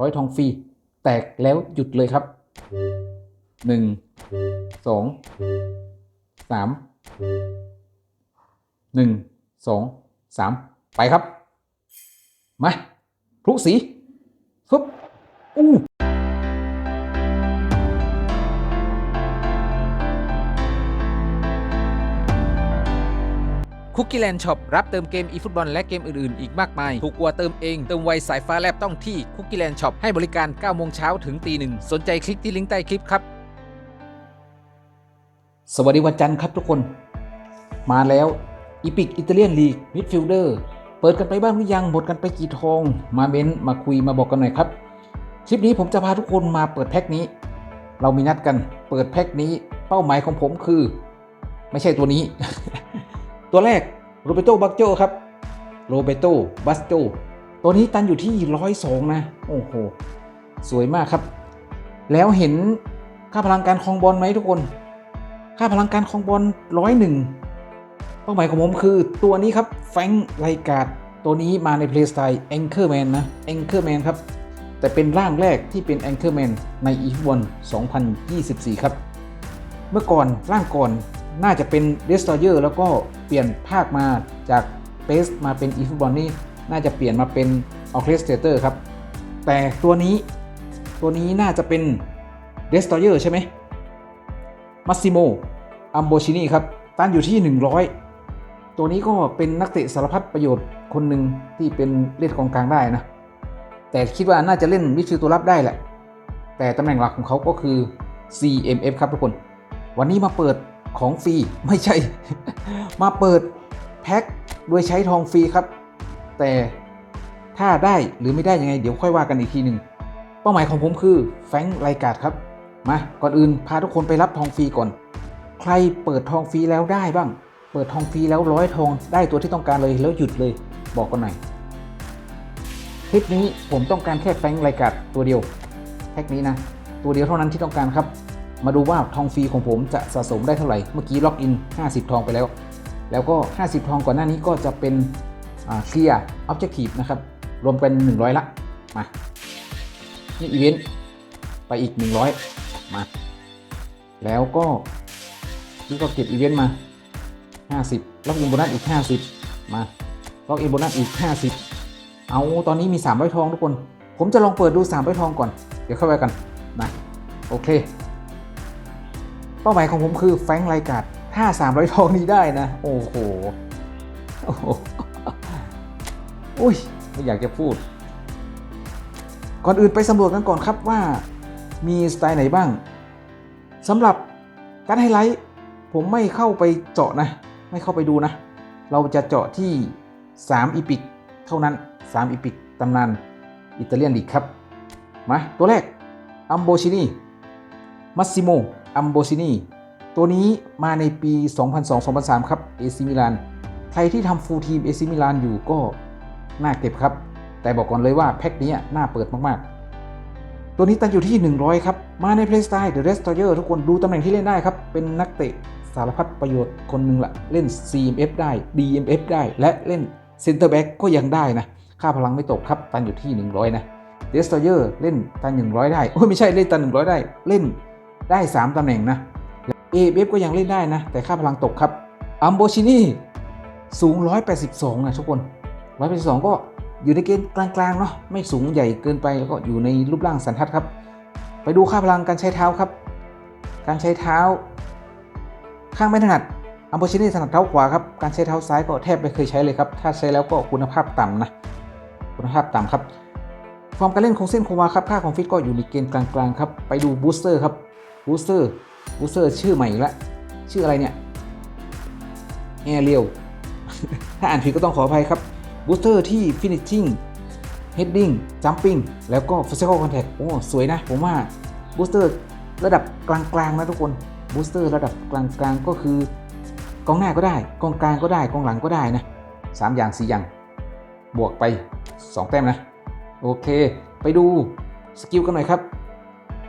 ร้อยทองฟรี แตกแล้วหยุดเลยครับหนึ่งสองสามหนึ่งสองสามไปครับ มาพลุสีฟึบอู้ คุกกี้แลนด์ช็อปรับเติมเกมอีฟุตบอลและเกมอื่นๆ อีกมากมาย ถูกกว่าเติมเอง เติมไวสายฟ้าแลบต้องที่คุกกี้แลนด์ช็อปให้บริการ 9 โมงเช้าถึงตีหนึ่งสนใจคลิกที่ลิงก์ใต้คลิปครับ สวัสดีวันจันทร์ครับทุกคน มาแล้วอีพิกอิตาเลียนลีกมิดฟิลเดอร์เปิดกันไปบ้างหรือยังหมดกันไปกี่ทอง มาเม้นมาคุยมาบอกกันหน่อยครับคลิปนี้ผมจะพาทุกคนมาเปิดแพ็คนี้ เรามีนัดกันเปิดแพ็คนี้เป้าหมายของผมคือ ไม่ใช่ตัวนี้ ตัวแรกโรเบโตบักโจครับโรเบโตบัสโจตัวนี้ตันอยู่ที่ร้อยสองนะ โอ้โห สวยมากครับ แล้วเห็นค่าพลังการครองบอลไหมทุกคน ค่าพลังการครองบอลร้อยหนึ่งเป้าหมายของผมคือตัวนี้ครับแฟงไลการ์ดตัวนี้มาในเพลย์สไตล์แองเกอร์แมนนะแองเกอร์แมนครับ แต่เป็นร่างแรกที่เป็นแองเกอร์แมนในอีฟบอล2024 ครับ เมื่อก่อนร่างก่อน น่าจะเป็น Destroyer แล้วก็เปลี่ยนภาคมาจาก b a s e มาเป็น e f o o t b a l l นี่น่าจะเปลี่ยนมาเป็น Orchestrator ครับ แต่ตัวนี้ตัวนี้น่าจะเป็น Destroyer ใช่ไหม Massimo Ambrosini ครับตั้นอยู่ที่ 100 ตัวนี้ก็เป็นนักเตะสารพัดประโยชน์คนหนึ่งที่เป็นเล่นกองกลางได้นะ แต่คิดว่าน่าจะเล่นมิดฟิลด์ตัวรับได้แหละ แต่ตำแหน่งหลักของเขาก็คือ CMF ครับทุกคน วันนี้มาเปิด ของฟรีไม่ใช่ มาเปิดแพ็คโดยใช้ทองฟรีครับ แต่ถ้าได้หรือไม่ได้ยังไง เดี๋ยวค่อยว่ากันอีกทีหนึ่งเป้าหมายของผมคือแฟงค์ไลการ์ดครับมาก่อนอื่นพาทุกคนไปรับทองฟรีก่อน ใครเปิดทองฟรีแล้วได้บ้าง เปิดทองฟรีแล้วร้อยทองได้ตัวที่ต้องการเลยแล้วหยุดเลย บอกกันหน่อยคลิปนี้ผมต้องการแค่แฟงค์ไลการ์ดตัวเดียวแพ็คนี้นะ ตัวเดียวเท่านั้นที่ต้องการครับ มาดูว่าทองฟรีของผมจะสะสมได้เท่าไหร่ เมื่อกี้ล็อกอิน 50 ทองไปแล้ว แล้วก็ 50 ทองก่อนหน้านี้ก็จะเป็นเคลียร์ออบเจกตีฟนะครับ รวมเป็น 100 ละ มา นี่อีเวนต์ ไปอีก 100 มา แล้วก็นี่ก็เก็บอีเวนต์มา 50 ล็อกอินโบนัสอีก 50 มา ล็อกอินโบนัสอีก 50 เอา ตอนนี้มี 300 ทองทุกคน ผมจะลองเปิดดู 300 ทองก่อน เดี๋ยวเข้าไปกันมาโอเค เป้าหมายของผมคือแฟงไลการ์ดถ้า300ทองนี้ได้นะ โอ้โหโอ้โหอุ้ยไม่อยากจะพูด ก่อนอื่นไปสำรวจกันก่อนครับว่า มีสไตล์ไหนบ้างสำหรับการไฮไลท์ผมไม่เข้าไปเจาะนะ ไม่เข้าไปดูนะ เราจะเจาะที่ 3 อีพิก เท่านั้น 3 อีพิกตำนานอิตาเลียนลีกครับ มา ตัวแรกอัมโบชินีมัสซิโม อัมโบซินีตัวนี้มาในปี 2002-2003 ครับเอซิมิลานใครที่ทำฟูลทีมเอซิมิลานอยู่ก็น่าเก็บครับ แต่บอกก่อนเลยว่าแพ็คนี้น่าเปิดมากๆ ตัวนี้ตั้งอยู่ที่ 100 ครับ มาในเพลย์สไตล์เดอะเรสตอเยอร์ทุกคนดูตำแหน่งที่เล่นได้ครับ เป็นนักเตะสารพัดประโยชน์คนหนึ่งละเล่น CMF ได้ DMF ได้ และเล่นเซนเตอร์แบ็กก็ยังได้นะ ค่าพลังไม่ตกครับ ตันอยู่ที่ 100 นะเดสตอเยอร์เล่นตัน 100 ได้ โอ้ยไม่ใช่เล่นตัน 100 ได้ เล่น ได้ 3 ตำแหน่งนะเอเบฟก็ยังเล่นได้นะ แต่ค่าพลังตกครับอัมโบชินีสูง 182 นะทุกคน 182 ก็อยู่ในเกณฑ์กลางๆเนาะไม่สูงใหญ่เกินไปแล้วก็อยู่ในรูปร่างสันทัดครับ ไปดูค่าพลังการใช้เท้าครับ การใช้เท้า ข้างไม่ถนัดอัมโบชินีถนัดเท้าขวาครับการใช้เท้าซ้ายก็แทบไม่เคยใช้เลยครับถ้าใช้แล้วก็คุณภาพต่ำนะคุณภาพต่ำครับฟอร์มการเล่นคงเส้นคงวาครับค่าของฟิตก็อยู่ในเกณฑ์กลางๆครับไปดูบูสเตอร์ครับ บูสเตอร์บูสเตอร์ชื่อใหม่อีกแล้วชื่ออะไรเนี่ยแอร์เรียวถ้าอ่านผิดก็ต้องขออภัยครับบูสเตอร์ที่ finishing heading jumping แล้วก็ physical contact โอ้ สวยนะ ผมว่าบูสเตอร์ระดับกลางๆนะทุกคนบูสเตอร์ระดับกลางๆก็คือกองหน้าก็ได้กองกลางก็ได้กองหลังก็ได้นะสามอย่างสี่อย่าง บวกไป 2 แต้มนะ โอเค ไปดูสกิลกันหน่อยครับ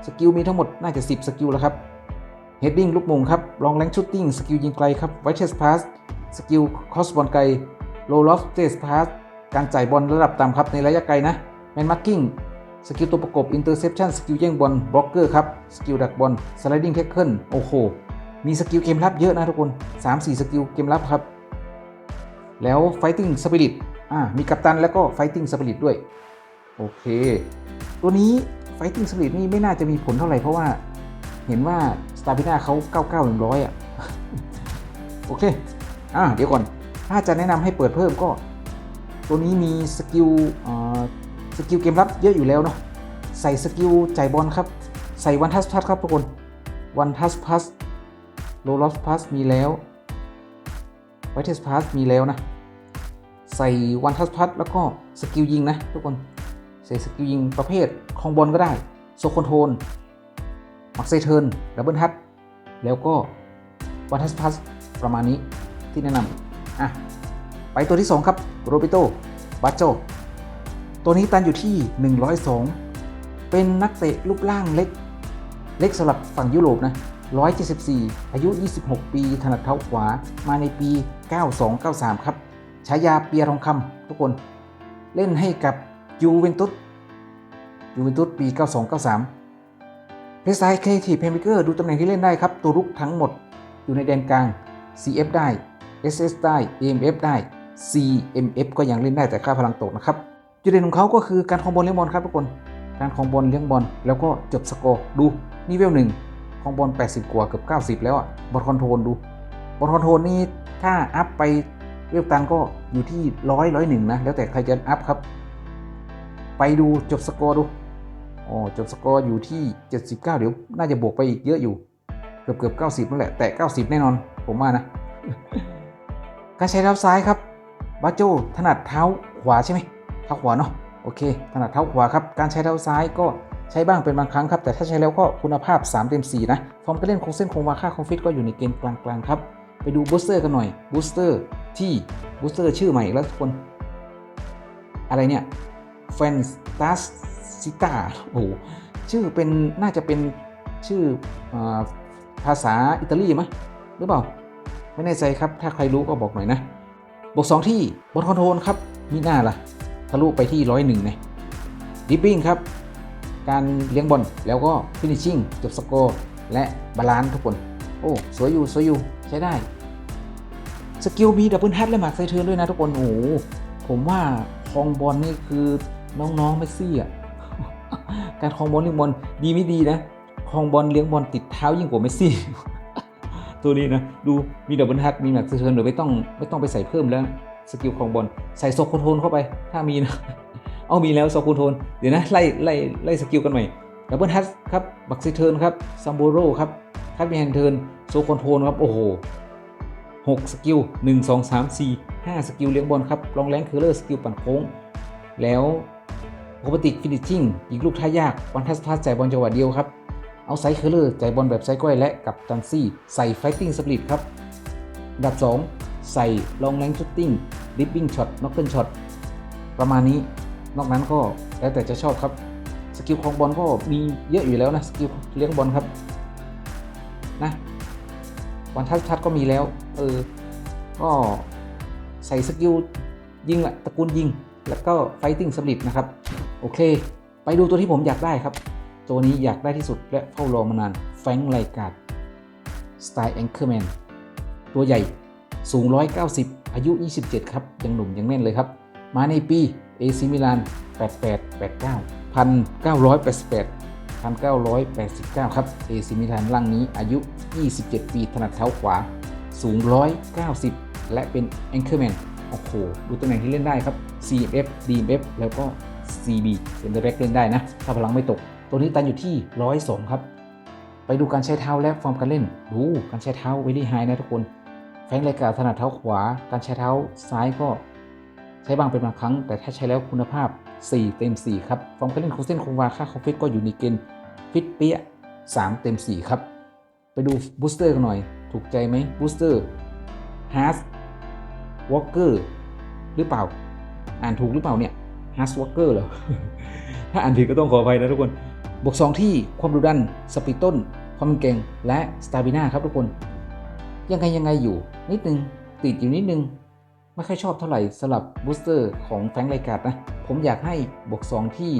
สกิลมีทั้งหมดน่าจะ 10 สกิลแล้วครับ Heading ลูกมงครับ Long Range Shooting สกิลยิงไกลครับ Wide Chest Pass สกิล Cross บอลไกล Low Loft Chest Pass การจ่ายบอลระดับต่ำครับในระยะไกลนะ Man Marking สกิลตัวประกบ interception สกิลแย่งบอลบล็อกเกอร์ครับสกิลดักบอล sliding tackle โอ้โหมีสกิลเกมรับเยอะนะทุกคน 3-4 สกิลเกมรับครับ แล้ว fighting spirit อ่ามีกัปตันแล้วก็ fighting spirit ด้วย โอเค ตัวนี้ fighting spirit นี่ไม่น่าจะมีผลเท่าไหร่เพราะว่าเห็นว่า stamina เขา99 100อะ โอเค อ่าเดี๋ยวก่อน ถ้าจะแนะนำให้เปิดเพิ่มก็ ตัวนี้มีสกิลสกิลเกมรับเยอะอยู่แล้วเนาะใส่สกิลจ่ายบอลครับ ใส่วันทัสพัสครับทุกคนวันทัสพัสโลลอสพัสมีแล้วไวท์เทสพัสมีแล้วนะ ใส่วันทัสพัสแล้วก็สกิลยิงนะทุกคน ใส่สกิลยิงประเภทคองบอลก็ได้ โซคอนโทนมักเซเทิร์นดับเบิลทัสแล้วก็วันทัสพัสประมาณนี้ที่แนะนำอะไปตัวที่ 2 ครับโรบิโตบาโจตัวนี้ตันอยู่ที่ 102 เป็นนักเตะรูปร่างเล็ก เล็กสำหรับฝั่งยุโรปนะ 174 อายุ 26 ปี ถนัดเท้าขวา มาในปี 92-93 ครับ ฉายาเปียทองคำทุกคน เล่นให้กับ ยูเวนตุสยูเวนตุสปี 92-93เพซายเคทีเพนวิเกอร์ดูตำแหน่งที่เล่นได้ครับ ตัวรุกทั้งหมด อยู่ในแดนกลาง CF ได้ SS ได้ AMF ได้ CMF ก็ยังเล่นได้แต่ค่าพลังตกนะครับจุดเด่นของเขาก็คือการคองบอลเลี้ยงบอลครับทุกคน การคองบอลเลี้ยงบอลแล้วก็จบสกอร์ดูนี่เวลหนึ่งคองบอล 80 กว่าเกือบ 90 แล้วอะบอลคอนโทรลดู บอลคอนโทรลนี่ถ้าอัพไปเวลตันก็อยู่ที่ร้อยร้อยหนึ่งนะ แล้วแต่ใครจะอัพครับ ไปดูจบสกอร์ดูอ๋อจบสกอร์อยู่ที่ 79 เดี๋ยวน่าจะบวกไปอีกเยอะอยู่ เกือบเกือบ90นั่นแหละ แต่ 90 แน่นอน ผมว่านะการใช้เท้าซ้ายครับบาโจถนัดเท้าขวาใช่ไหมเท้าขวาเนาะโอเค ถนัดเท้าขวาครับ การใช้เท้าซ้ายก็ใช้บ้างเป็นบางครั้งครับ แต่ถ้าใช้แล้วก็คุณภาพ 3 เต็ม 4 นะ ฟอร์มการเล่นคงเส้นคงวาค่าคงฟิตก็อยู่ในเกณฑ์กลางๆครับ ไปดูบูสเตอร์กันหน่อยบูสเตอร์ที่บูสเตอร์ชื่อใหม่แล้วทุกคน อะไรเนี่ย แฟนตาสซิต้าโอ้ชื่อเป็นน่าจะเป็นชื่ออภาษาอิตาลีมั้ยหรือเปล่า ไม่แน่ใจครับ ถ้าใครรู้ก็บอกหน่อยนะ บวก 2 ที่บอลคอนโทรลครับมีหน้าล่ะ ทะลุไปที่ร้อยหนึ่งนะดิปปิ้งครับ การเลี้ยงบอลแล้วก็ฟินิชชิ่งจบสกอร์และบาลานซ์ทุกคน โอ้ สวยอยู่ สวยอยู่ ใช้ได้ สกิลมีดับเบิลแฮตและหมากไซเทิร์นด้วยนะทุกคน โอ้ผมว่าคองบอลนี่คือ น้องๆเมสซี่อะการคลองบอลเลี้ยงบอลดีไม่ดีนะคลองบอลเลี้ยงบอลติดเท้ายิ่งกว่าเมสซี่ ตัวนี้นะดูมีดับเบิลแฮตมีแม็กซ์เทิร์นเดี๋ยวไม่ต้องไม่ต้องไปใส่เพิ่มแล้วสกิลของบอลใส่โซโคโทนเข้าไป ถ้ามีนะเอามีแล้วโซโคโทนเดี๋ยวนะไล่ไล่ไล่สกิลกันใหม่ดับเบิลแฮตครับบักซิเทิร์นครับซัมโบโรครับคัตมีแฮนเทิร์นโซโคโทนครับโอ้โหหกสกิลหนึ่งสองสามสี่ห้าสกิลเลี้ยงบอลครับลองแรงคือเลอร์สกิลปั่นโค้ง แล้ว โอปติกฟินิชชิ่งยิงลูกท่ายากวันทัสทัสจ่ายบอลจังหวะเดียวครับ เอาไซส์เคอร์เลอร์จ่ายบอลแบบไซส์ก้อยและกับจันซี่ใส่ไฟติ้งสปริตครับอันดับ 2 ใส่ลองแรงชุตติ้งดิปปิ้งช็อตน็อกเกิลช็อตประมาณนี้นอกนั้นก็แล้วแต่จะชอบครับ สกิลของบอลก็มีเยอะอยู่แล้วนะสกิลเลี้ยงบอลครับนะวันทัสทัสก็มีแล้วเออก็ใส่สกิลยิงแหละตระกูลยิง แล้วก็ไฟติ้งสปริตนะครับ โอเค ไปดูตัวที่ผมอยากได้ครับ ตัวนี้อยากได้ที่สุดและเฝ้ารอมานานแฟงไลการ์ดสไตล์แองเกอร์แมนตัวใหญ่สูง 190 อายุ 27 ครับ ยังหนุ่มยังแน่นเลยครับ มาในปี AC มิลาน 88 89 1988 1989 ครับ AC มิลานร่างนี้อายุ 27 ปี ถนัดเท้าขวา สูง 190 และเป็นแองเกอร์แมนโอ้โห ดูตำแหน่งที่เล่นได้ครับ CMF DMF แล้วก็ CB เซนเตอร์แบ็กเล่นได้นะ ถ้าพลังไม่ตก ตัวนี้ตันอยู่ที่ 102 ครับ ไปดูการใช้เท้าและฟอร์มการเล่น ดูการใช้เท้าเวลี่ไฮนะทุกคน แฟงรายการถนัดเท้าขวา การใช้เท้าซ้ายก็ใช้บางเป็นบางครั้ง แต่ถ้าใช้แล้วคุณภาพ 4 เต็ม 4 ครับ ฟอร์มการเล่นคงเส้นคงวาค่าคอมฟิตก็อยู่ในเกณฑ์ฟิตเปี้ย3 เต็ม 4 ครับ ไปดูบูสเตอร์กันหน่อย ถูกใจไหมบูสเตอร์ฮาร์สวอลเกอร์หรือเปล่า อ่านถูกหรือเปล่าเนี่ย ฮาร์สวอลเกอร์เหรอ ถ้าอ่านผิดก็ต้องขออภัยนะทุกคน บวก 2 ที่ความดุดัน สปีดต้น ความเก่ง และสตาบิน่าครับทุกคน ยังไงยังไงอยู่ นิดนึง ติดอยู่นิดนึง ไม่ค่อยชอบเท่าไหร่สำหรับบูสเตอร์ของแฟงไลกาดนะ ผมอยากให้บวก 2 ที่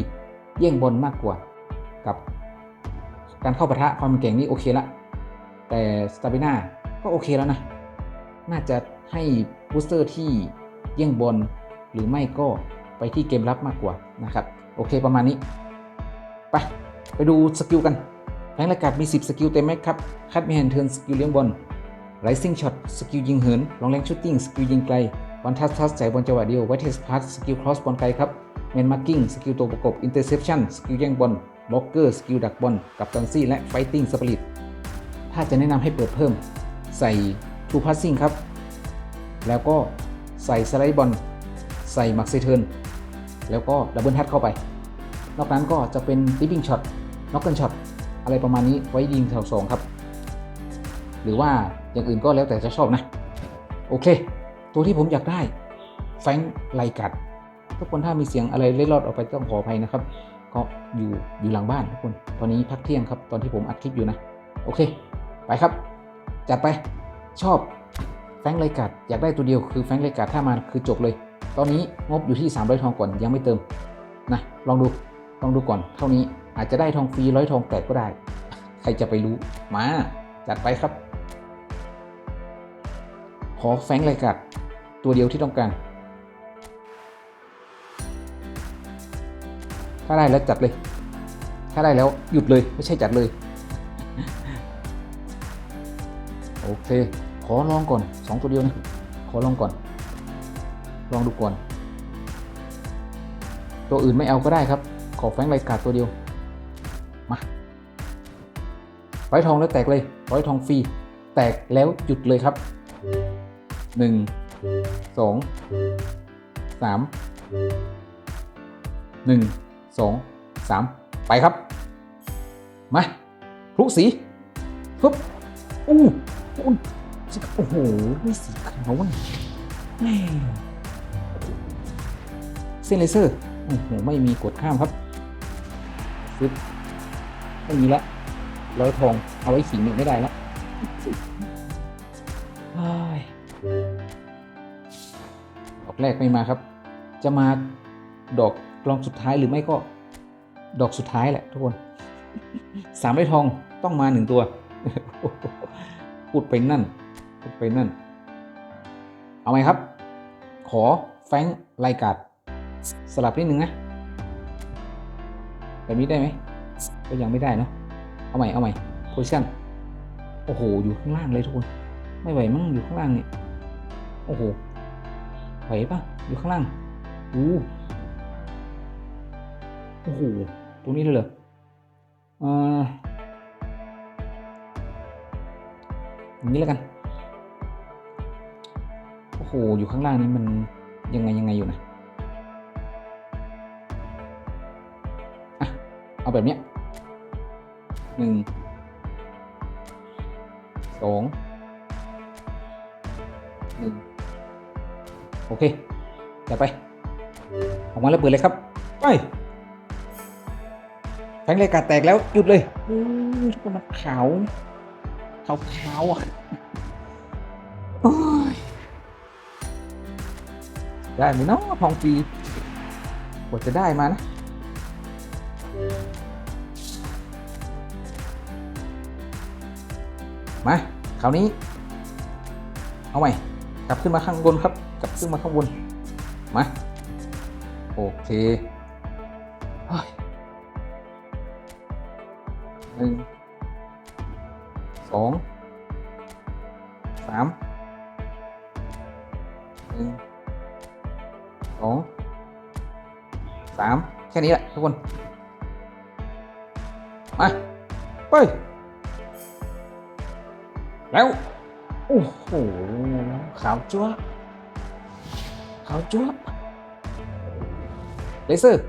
แย่งบอลมากกว่า กับการเข้าปะทะความเก่งนี่โอเคละ แต่สตาบิน่าก็โอเคแล้วนะ น่าจะให้บูสเตอร์ที่แย่งบอลหรือไม่ก็ ไปที่เกมรับมากกว่านะครับโอเคประมาณนี้ ไปไปดูสกิลกันแผงราการมี 10 สกิลเต็มแม็กครับคัดมีแฮนเทิร์นสกิลเลี้ยงบอลไรซิ่งช็อตสกิลยิงเหินลองแรงชูตติ้งสกิลยิงไกลวันทัสทัสจ่ายบอลจังหวะเดียวไวเทสพาสสกิลครอสบอลไกลครับแมนมาร์กิ้งสกิลตัวประกบอินเตอร์เซปชันสกิลแย่งบอลบล็อกเกอร์สกิลดักบอลกับตันซี่และไฟติ้งสปริตถ้าจะแนะนำให้เปิดเพิ่ม ใส่ทูพาสซิ่งครับ แล้วก็ใส่สไลด์บอลใส่มักเซเทิร์น แล้วก็ดับเบิลทัดเข้าไป นอกนั้นก็จะเป็นติปปิ้งช็อตน็อกเกิลช็อตอะไรประมาณนี้ไว้ยิงแถวสองครับ หรือว่าอย่างอื่นก็แล้วแต่จะชอบนะ โอเค ตัวที่ผมอยากได้แฟงไลกัด ทุกคนถ้ามีเสียงอะไรเล็ดลอดออกไปต้องขออภัยนะครับ ก็อยู่อยู่หลังบ้านทุกคน ตอนนี้พักเที่ยงครับ ตอนที่ผมอัดคลิปอยู่นะ โอเค ไปครับ จัดไปชอบแฟงไลกัดอยากได้ตัวเดียวคือแฟงไลกัดถ้ามาคือจบเลย ตอนนี้งบอยู่ที่ 300 ทองก่อนยังไม่เติมนะลองดูลองดูก่อน เท่านี้อาจจะได้ทองฟรีร้อยทองแตกก็ได้ ใครจะไปรู้ มาจัดไปครับ ขอแฟงค์ไรกัดตัวเดียวที่ต้องการ ถ้าได้แล้วจัดเลย ถ้าได้แล้วหยุดเลยไม่ใช่จัดเลย โอเค ขอลองก่อนสองตัวเดียวนะ ขอลองก่อน ลองดูก่อน ตัวอื่นไม่เอาก็ได้ครับ ขอแฟงไรกาดตัวเดียว มาร้อยทองแล้วแตกเลย ร้อยทองฟรี แตกแล้วหยุดเลยครับหนึ่งสองสามหนึ่งสองสามไปครับ มาพลุสีปุ๊บอู้อู้โอ้โหไม่สีขาวว่ะแม่ เส้นเลเซอร์โอ้โหไม่มีกดข้ามครับฟึบไม่มีละร้อยทองเอาไว้ขิงหนึ่งไม่ได้ละเฮ้ยดอกแรกไม่มาครับ จะมาดอกกลองสุดท้ายหรือไม่ก็ดอกสุดท้ายแหละทุกคนสามร้อยทองต้องมาหนึ่งตัวพูดไปนั่นพูดไปนั่น เอาไหมครับ ขอแฟงไลกาด สลับนิดนึงนะแบบนี้ได้ไหมก็ยังไม่ได้เนาะเอาใหม่เอาใหม่โพซิชั่นโอ้โหอยู่ข้างล่างเลยทุกคน ไม่ไหวมั้งอยู่ข้างล่างเนี่ยโอ้โหไหวปะอยู่ข้างล่างอู้โอ้โหตรงนี้เลยเหรอเอออย่างนี้แล้วกันโอ้โหอยู่ข้างล่างนี้มันยังไงยังไงอยู่นะ เอาแบบเนี้ยหนึ่งสองหนึ่งโอเคจัดไป ออกมาแล้วเปิดเลยครับ ไปแฟงรายการแตกแล้วหยุดเลยอู้ยทุกคนมันขาวขาวขาวๆอะโอ้ยได้ไหมเนาะทองฟรีกว่าจะได้มานะ มาคราวนี้ เอาใหม่กลับขึ้นมาข้างบนครับกลับขึ้นมาข้างบนมาโอเคหนึ่งสองสามหนึ่งสองสามแค่นี้แหละทุกคน มา ไป แล้ว โอ้โหขาวจั๊วขาวจั๊วเลเซอร์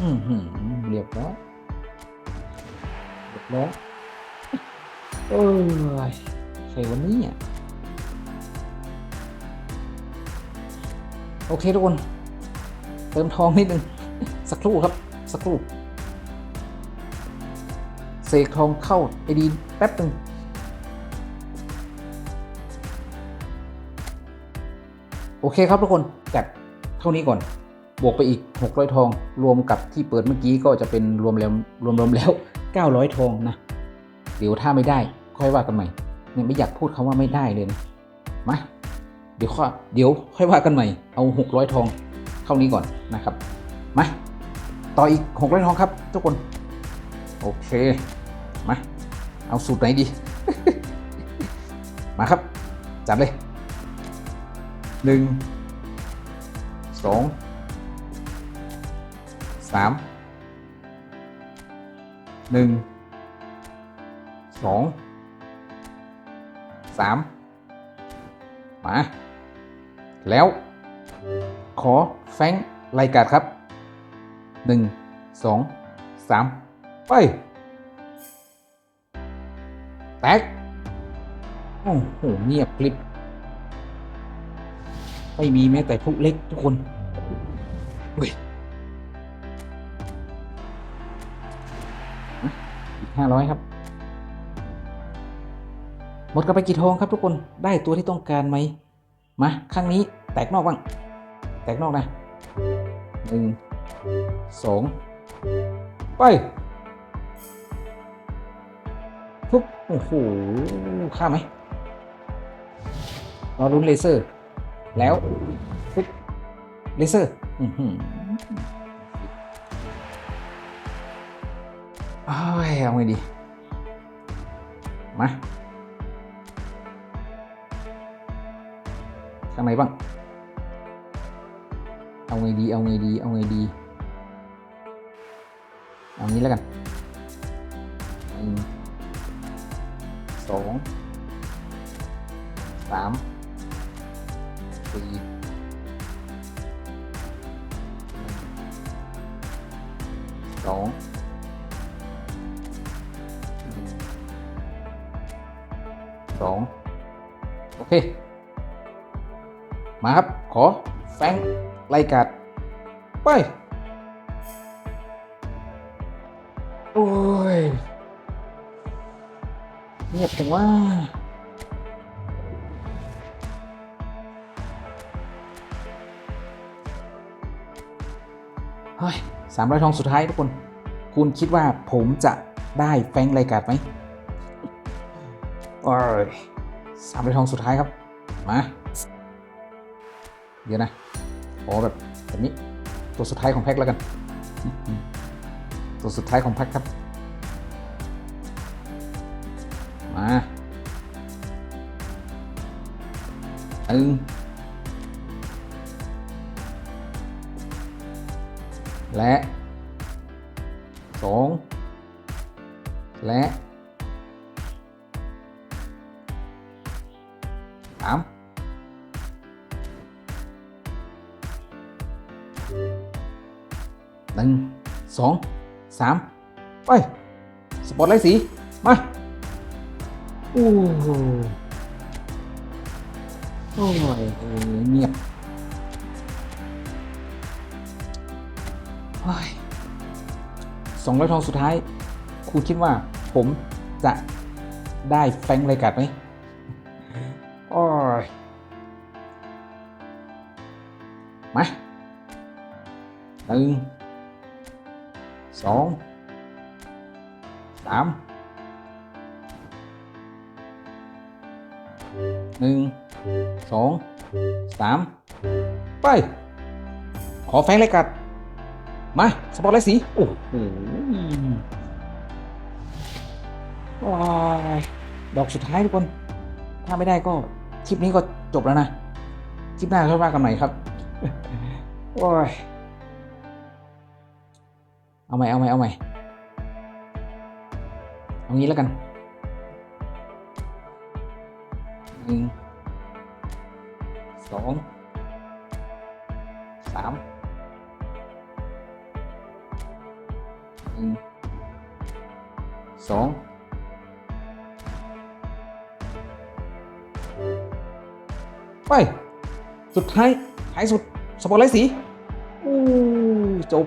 อืมหืมเรียบร้อยเรียบร้อยเอ้ยใครวันนี้อะโอเคทุกคน เติมทองนิดนึง สักครู่ครับ สักครู่เสกทองเข้าไอดีแป๊บหนึ่ง โอเคครับทุกคนจัดเท่านี้ก่อน บวกไปอีก 600 ทอง รวมกับที่เปิดเมื่อกี้ก็จะเป็นรวมแล้วรวมรวมแล้ว 900 ทองนะ เดี๋ยวถ้าไม่ได้ค่อยว่ากันใหม่เนี่ยไม่อยากพูดคำว่าไม่ได้เลยนะมาเดี๋ยวค่อยเดี๋ยวค่อยว่ากันใหม่ เอา 600 ทองเท่านี้ก่อนนะครับมาต่ออีก 600 ทองครับทุกคน โอเคมาเอาสูตรไหนดี มาครับ จัดเลย หนึ่งสองสามหนึ่งสองสามมา แล้ว ขอแฟงรายการครับหนึ่งสองสามไป แตก โอ้โห เงียบกริบ ไม่มีแม้แต่พวกเล็กทุกคนเฮ้ยอีกห้าร้อยครับ หมดกันไปกี่ทองครับทุกคนได้ตัวที่ต้องการไหมมาข้างนี้แตกนอกบ้าง แตกนอกนะหนึ่งสองไปทุบโอ้โหข้ามไหมรอรุ้นเลเซอร์ แล้วทุบเลเซอร์อือหืออ้ายเอาไงดี มาข้างในบ้าง เอาไงดี เอาไงดี เอาไงดี เอางี้แล้วกันหนึ่งสองสาม สี่สองสองโอเค มาครับ ขอแฟงไล่กัด ไป โอ้ย เงียบจังว่า เฮ้ยสามร้อยทองสุดท้ายทุกคน คุณคิดว่าผมจะได้แฟงรายการไหมโอ้ยสามร้อยทองสุดท้ายครับ มา เดี๋ยวนะขอแบบแบบนี้ตัวสุดท้ายของแพ็คแล้วกัน ตัวสุดท้ายของแพ็คครับ มาหนึ่ง และสองและสามหนึ่งสองสามไปสปอตไลท์สี มาโอ้โหโอ้ยเงียบ สองร้อยทองสุดท้ายครูคิดว่าผมจะได้แฟงรายการไหมโอ้ยมาหนึ่งสองสามหนึ่งสองสามไป ขอแฟงเลยกัด มา สปอร์ตไลท์สี โอ้โหว้ายดอกสุดท้ายทุกคน ถ้าไม่ได้ก็คลิปนี้ก็จบแล้วนะ คลิปหน้าค่อยว่ากันใหม่ครับ โอ้ย เอาใหม่ เอาใหม่ เอาใหม่ เอางี้แล้วกันหนึ่งสองสาม สองไป สุดท้ายท้ายสุด สปอร์ตไลท์สีอู้จบ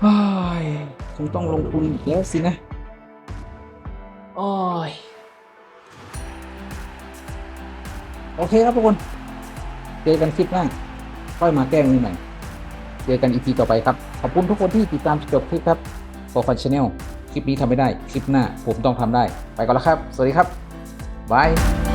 เฮ้คงต้องลงทุนอีกแล้วสินะ โอ้ย โอเคครับทุกคน เจอกันคลิปหน้า ค่อยมาแก้งนี่ใหม่ เจอกันอีพีต่อไปครับ ขอบคุณทุกคนที่ติดตามจบคลิปครับ for fun channel คลิปนี้ทำไม่ได้ คลิปหน้าผมต้องทำได้ ไปก่อนแล้วครับ สวัสดีครับบาย